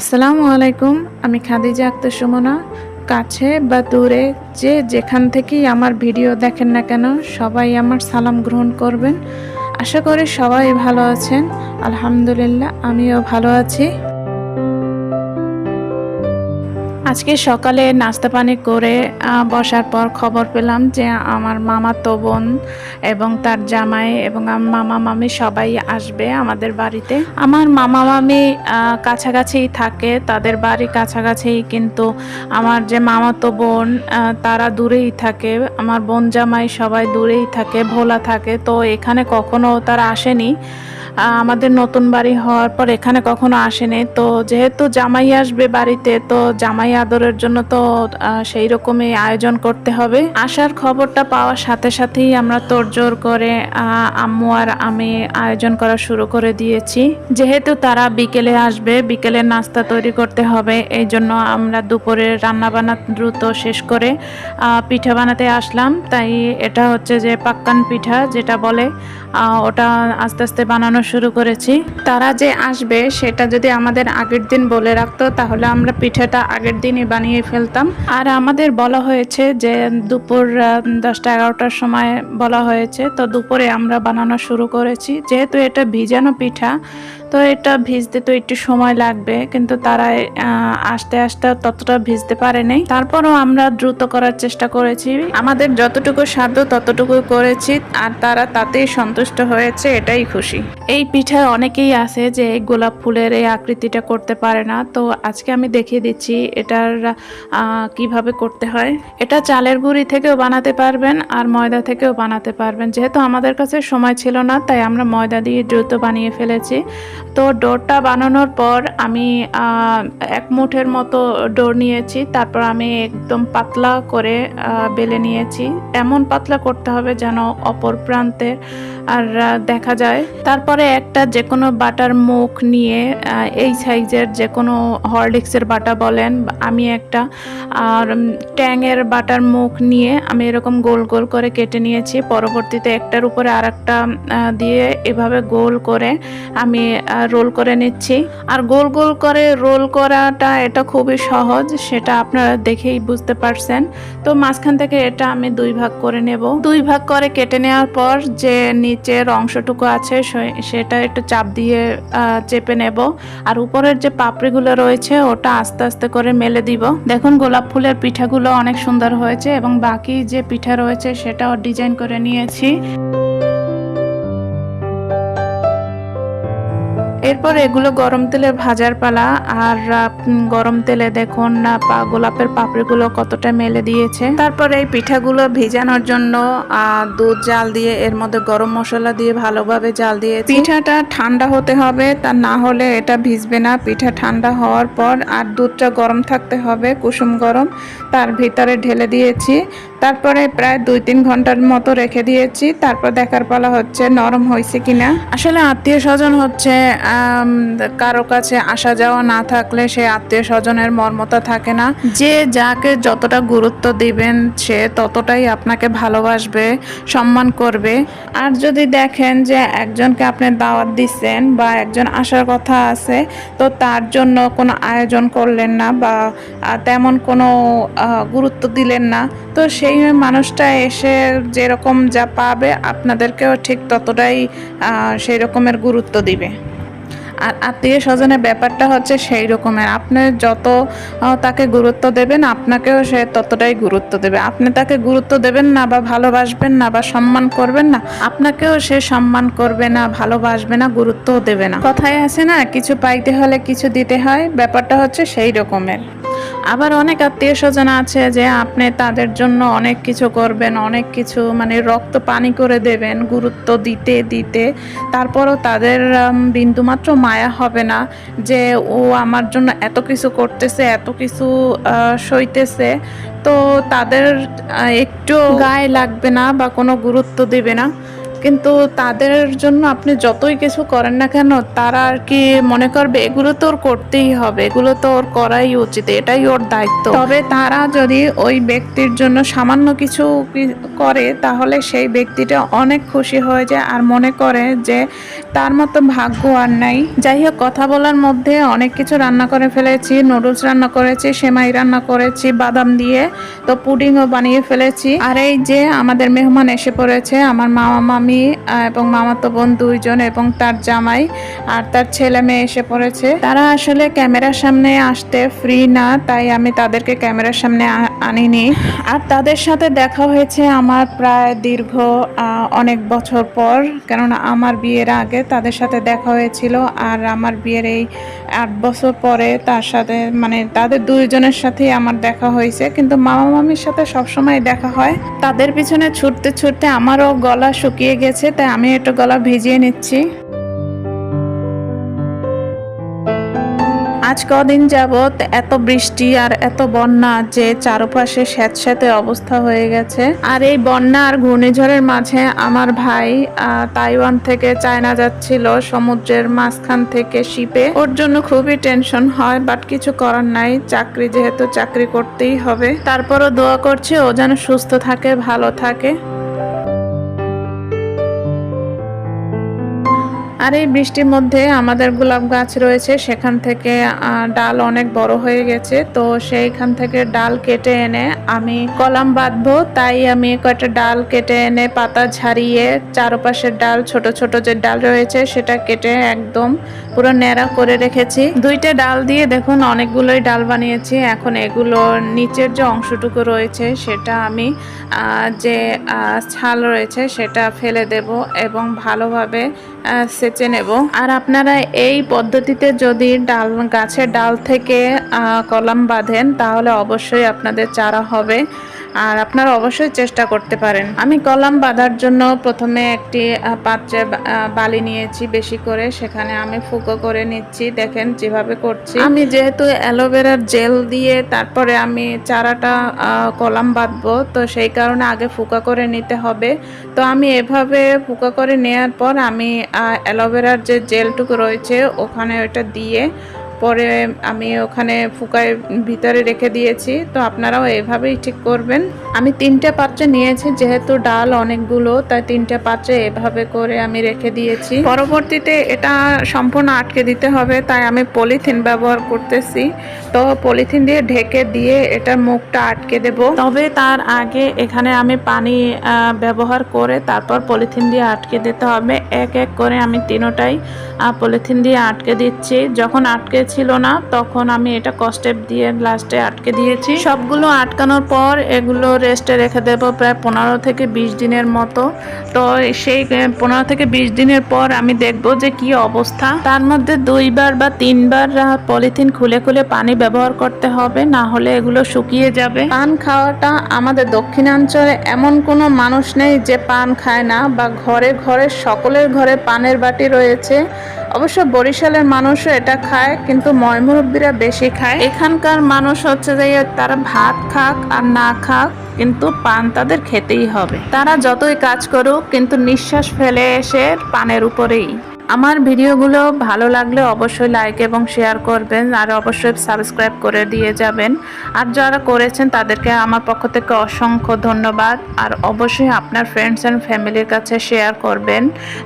আসসালামু আলাইকুম, আমি খাদিজা আক্তার সুমনা। কাছে বা দূরে যে যেখান থেকেই আমার ভিডিও দেখেন না কেন, সবাই আমার সালাম গ্রহণ করবেন। আশা করি সবাই ভালো আছেন। আলহামদুলিল্লাহ, আমিও ভালো আছি। আজকে সকালে নাস্তা পানি করে বসার পর খবর পেলাম যে আমার মামা তো বোন এবং তার জামাই এবং আমার মামা মামি সবাই আসবে আমাদের বাড়িতে। আমার মামা মামি কাছাকাছিই থাকে, তাদের বাড়ি কাছাকাছিই কিন্তু আমার যে মামাতো বোন তারা দূরেই থাকে। আমার বোন জামাই সবাই দূরেই থাকে, ভোলা থাকে, তো এখানে কখনো তারা আসেনি। আমাদের নতুন বাড়ি হওয়ার পর এখানে কখনো আসেনি। তো যেহেতু জামাই আসবে বাড়িতে, তো জামাই আদরের জন্য তো সেই রকমই আয়োজন করতে হবে। আসার খবরটা পাওয়ার সাথে সাথেই আমরা তোড়জোড় করে আম্মু আর আমি আয়োজন করা শুরু করে দিয়েছি। যেহেতু তারা বিকেলে আসবে, বিকেলে নাস্তা তৈরি করতে হবে, এই জন্য আমরা দুপুরে রান্না বান্না দ্রুত শেষ করে পিঠা বানাতে আসলাম। তাই এটা হচ্ছে যে পাক্কান পিঠা যেটা বলে ওটা আস্তে আস্তে বানানো শুরু করেছি। তারা যে আসবে, সেটা যদি আমাদের আগের দিন বলে রাখতো, তাহলে আমরা পিঠাটা আগের দিনই বানিয়ে ফেলতাম। আর আমাদের বলা হয়েছে যে দুপুর দশটা এগারোটার সময় বলা হয়েছে। তো দুপুরে আমরা বানানো শুরু করেছি। যেহেতু এটা ভিজানো পিঠা, তো এটা ভিজতে তো একটু সময় লাগবে। কিন্তু তারা আসতে আসতে ততটা ভিজতে পারে পারেনি তারপরও আমরা দ্রুত করার চেষ্টা করেছি। আমাদের যতটুকু সাধ্য ততটুকু করেছি। আর তারা তাতেই সন্তুষ্ট হয়েছে, এটাই খুশি। এই পিঠায় অনেকেই আছে যে গোলাপ ফুলের এই আকৃতিটা করতে পারে না। তো আজকে আমি দেখিয়ে দিচ্ছি এটার কীভাবে করতে হয়। এটা চালের গুঁড়ি থেকেও বানাতে পারবেন আর ময়দা থেকেও বানাতে পারবেন। যেহেতু আমাদের কাছে সময় ছিল না, তাই আমরা ময়দা দিয়ে দ্রুত বানিয়ে ফেলেছি। তো ডোরটা বানানোর পর আমি এক মুঠের মতো ডোর নিয়েছি। তারপর আমি একদম পাতলা করে বেলে নিয়েছি। এমন পাতলা করতে হবে যেন অপর প্রান্তে আর দেখা যায়। তারপরে একটা যে কোনো বাটার মুখ নিয়ে এই সাইজের যে কোনো হরলিক্সের বাটা বলেন, আমি একটা, আর ট্যাংয়ের বাটার মুখ নিয়ে আমি এরকম গোল গোল করে কেটে নিয়েছি। পরবর্তীতে একটার উপরে আর দিয়ে এভাবে গোল করে আমি রোল করে নিচ্ছি। আর গোল গোল করে রোল করাটা এটা খুবই সহজ, সেটা আপনারা দেখেই বুঝতে পারছেন। তো মাঝখান থেকে এটা আমি দুই ভাগ করে নেব। দুই ভাগ করে কেটে নেওয়ার পর যে নিচের অংশটুকু আছে সেটা একটু চাপ দিয়ে চেপে নেব। আর উপরের যে পাপড়িগুলো রয়েছে, ওটা আস্তে আস্তে করে মেলে দিব। দেখুন, গোলাপ ফুলের পিঠাগুলো অনেক সুন্দর হয়েছে এবং বাকি যে পিঠা রয়েছে, সেটাও ডিজাইন করে নিয়েছি। এরপর এগুলো গরম তেলে ভাজার পালা, আর গরম তেলে দেখুন না পা, গোলাপের পাপড়িগুলো কতটা মেলে দিয়েছে। তারপর এই পিঠাগুলো ভিজানোর জন্য দুধ জাল দিয়ে, এর মধ্যে গরম মশলা দিয়ে ভালোভাবে জাল দিয়ে পিঠাটা ঠান্ডা হতে হবে, তা না হলে এটা ভিজবে না। পিঠা ঠান্ডা হওয়ার পর, আর দুধটা গরম থাকতে হবে, কুসুম গরম, তার ভিতরে ঢেলে দিয়েছি। তারপরে প্রায় দুই তিন ঘণ্টার মতো রেখে দিয়েছি। তারপর দেখার পালা হচ্ছে নরম হয়েছে কিনা। আসলে আত্মীয় স্বজন হচ্ছে কারও কাছে আসা যাওয়া না থাকলে সে আত্মীয় স্বজনের মর্মতা থাকে না। যে যাকে যতটা গুরুত্ব দিবেন, সে ততটাই আপনাকে ভালোবাসবে, সম্মান করবে। আর যদি দেখেন যে একজনকে আপনি দাওয়াত দিচ্ছেন বা একজন আসার কথা আছে, তো তার জন্য কোনো আয়োজন করলেন না বা তেমন কোনো গুরুত্ব দিলেন না, তো সেই মানুষটা এসে যেরকম যা পাবে, আপনাদেরকেও ঠিক ততটাই সেই রকমের গুরুত্ব দিবে। আর আত্মীয় স্বজনের ব্যাপারটা হচ্ছে সেই রকমের আপনি যত তাকে গুরুত্ব দেবেন, আপনাকেও সে ততটাই গুরুত্ব দেবে। আপনি তাকে গুরুত্ব দেবেন না বা ভালোবাসবেন না বা সম্মান করবেন না, আপনাকেও সে সম্মান করবে না, ভালোবাসবে না, গুরুত্বও দেবে না। কথায় আছে না, কিছু পাইতে হলে কিছু দিতে হয়। ব্যাপারটা হচ্ছে সেই রকমের আবার অনেক আত্মীয় স্বজন আছে যে আপনি তাদের জন্য অনেক কিছু করবেন, অনেক কিছু মানে রক্ত পানি করে দেবেন, গুরুত্ব দিতে দিতে। তারপরও তাদের বিন্দুমাত্র মায়া হবে না যে ও আমার জন্য এত কিছু করতেছে, এত কিছু সইতেছে। তো তাদের একটু গায়ে লাগবে না বা কোনো গুরুত্ব দেবে না। কিন্তু তাদের জন্য আপনি যতই কিছু করেন না কেন, তারা আর কি মনে করবে, এগুলো তো ওর করতেই হবে, এগুলো তো ওর করাই উচিত, এটাই ওর দায়িত্ব। তবে তারা যদি ওই ব্যক্তির জন্য সামান্য কিছু করে, তাহলে সেই ব্যক্তিটা অনেক খুশি হয়ে যায় আর মনে করে যে তার মতো ভাগ্য আর নাই। যাই হোক, কথা বলার মধ্যে অনেক কিছু রান্না করে ফেলেছি, নুডলস রান্না করেছি, সেমাই রান্না করেছি, বাদাম দিয়ে তো পুডিংও বানিয়ে ফেলেছি। আর এই যে আমাদের মেহমান এসে পড়েছে, আমার মামা, মামি আহ, এবং মামাতো বোন দুইজন এবং তার জামাই আর তার ছেলে মেয়ে এসে পড়েছে। তারা আসলে ক্যামেরার সামনে আসতে ফ্রি না তাই আমি তাদেরকে ক্যামেরার সামনে আনিনি। আর তাদের সাথে দেখা হয়েছে আমার প্রায় দীর্ঘ অনেক বছর পর। কেননা আমার বিয়ের আগে তাদের সাথে দেখা হয়েছিল আর আমার বিয়ের এই আট বছর পরে তার সাথে মানে তাদের দুইজনের সাথেই আমার দেখা হয়েছে। কিন্তু মামা মামির সাথে সবসময় দেখা হয়। তাদের পিছনে ছুটতে ছুটতে আমারও গলা শুকিয়ে গেছে, তাই আমি একটু গলা ভিজিয়ে নিচ্ছি। আজ কদিন যাবৎ এত বৃষ্টি আর এত বন্যা যে চারপাশে স্যাঁতস্যাঁতে অবস্থা হয়ে গেছে। আর এই বন্যা আর ঘূর্ণিঝড়ের মাঝে আমার ভাই তাইওয়ান থেকে চায়না যাচ্ছিল সমুদ্রের মাঝখান থেকে শিপে। ওর জন্য খুবই টেনশন হয়, বাট কিছু করার নাই। চাকরি যেহেতু চাকরি করতেই হবে। তারপরও দোয়া করছি, ও যেন সুস্থ থাকে, ভালো থাকে। আর এই বৃষ্টির মধ্যে আমাদের গোলাপ গাছ রয়েছে, সেখান থেকে ডাল অনেক বড় হয়ে গেছে। তো সেইখান থেকে ডাল কেটে এনে আমি কলাম বাঁধবো, তাই আমি কয়েকটা ডাল কেটে এনে পাতা ঝাড়িয়ে চারপাশের ডাল, ছোট ছোট যে ডাল রয়েছে, সেটা কেটে একদম পুরো ন্যাড়া করে রেখেছি। দুইটা ডাল দিয়ে দেখুন, অনেকগুলোই ডাল বানিয়েছি। এখন এগুলোর নিচের যে অংশটুকু রয়েছে, সেটা আমি যে ছাল রয়েছে, সেটা ফেলে দেব এবং ভালোভাবে সেচে নেব। আর আপনারা এই পদ্ধতিতে যদি ডাল, গাছের ডাল থেকে কলাম বাঁধেন, তাহলে অবশ্যই আপনাদের চারা হবে। আর আপনারা অবশ্যই চেষ্টা করতে পারেন। আমি কলাম বাঁধার জন্য প্রথমে একটি পাত্রে বালি নিয়েছি বেশি করে। সেখানে আমি ফুকো করে নিচ্ছি। দেখেন যেভাবে করছি। আমি যেহেতু অ্যালোভেরার জেল দিয়ে তারপরে আমি চারাটা কলাম বাঁধবো, তো সেই কারণে আগে ফুকা করে নিতে হবে। তো আমি এভাবে ফুকা করে নেওয়ার পর আমি অ্যালোভেরার যে জেলটুকু রয়েছে, ওখানে ওটা দিয়ে পরে আমি ওখানে ফুকায় ভিতরে রেখে দিয়েছি। তো আপনারাও এভাবেই ঠিক করবেন। আমি তিনটে পাত্রে নিয়েছি, যেহেতু ডাল অনেকগুলো, তাই তিনটে পাত্রে এভাবে করে আমি রেখে দিয়েছি। পরবর্তীতে এটা সম্পূর্ণ আটকে দিতে হবে, তাই আমি পলিথিন ব্যবহার করতেছি। তো পলিথিন দিয়ে ঢেকে দিয়ে এটার মুখটা আটকে দেব। তবে তার আগে এখানে আমি পানি ব্যবহার করে তারপর পলিথিন দিয়ে আটকে দিতে হবে। এক এক করে আমি তিনোটাই পলিথিন দিয়ে আটকে দিচ্ছি। যখন আটকে ছিল না, তখন আমি এটা কস্টেপ দিয়ে লাস্টে আটকে দিয়েছি। সবগুলো আটকানোর পর এগুলো রেস্টে রেখে দেবো প্রায় পনেরো থেকে বিশ দিনের মতো। তো সেই পনেরো থেকে বিশ দিনের পর আমি দেখব যে কি অবস্থা। তার মধ্যে দুইবার বা তিনবার পলিথিন খুলে খুলে পানি ব্যবহার করতে হবে, না হলে এগুলো শুকিয়ে যাবে। পান খাওয়াটা আমাদের দক্ষিণাঞ্চলে এমন কোনো মানুষ নেই যে পান খায় না, বা ঘরে ঘরে সকলের ঘরে পানের বাটি রয়েছে। অবশ্য বরিশালের মানুষও এটা খায়, কিন্তু ময়মুরব্বীরা বেশি খায়। এখানকার মানুষ হচ্ছে যে, তারা ভাত খাক আর না খাক, কিন্তু পান তাদের খেতেই হবে। তারা যতই কাজ করুক, কিন্তু নিঃশ্বাস ফেলে এসে পানের উপরেই। আমার ভিডিওগুলো ভালো লাগলে অবশ্যই লাইক এবং শেয়ার করবেন, আর অবশ্যই সাবস্ক্রাইব করে দিয়ে যাবেন। আর যারা করেছেন তাদেরকে আমার পক্ষ থেকে অসংখ্য ধন্যবাদ, আর অবশ্যই আপনার ফ্রেন্ডস অ্যান্ড ফ্যামিলির কাছে শেয়ার করবেন,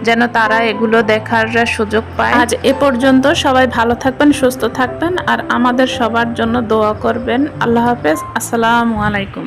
যেন তারা এগুলো দেখার সুযোগ পায়। আজ এ পর্যন্ত সবাই ভালো থাকবেন, সুস্থ থাকবেন, আর আমাদের সবার জন্য দোয়া করবেন। আল্লাহ হাফেজ, আসসালামু আলাইকুম।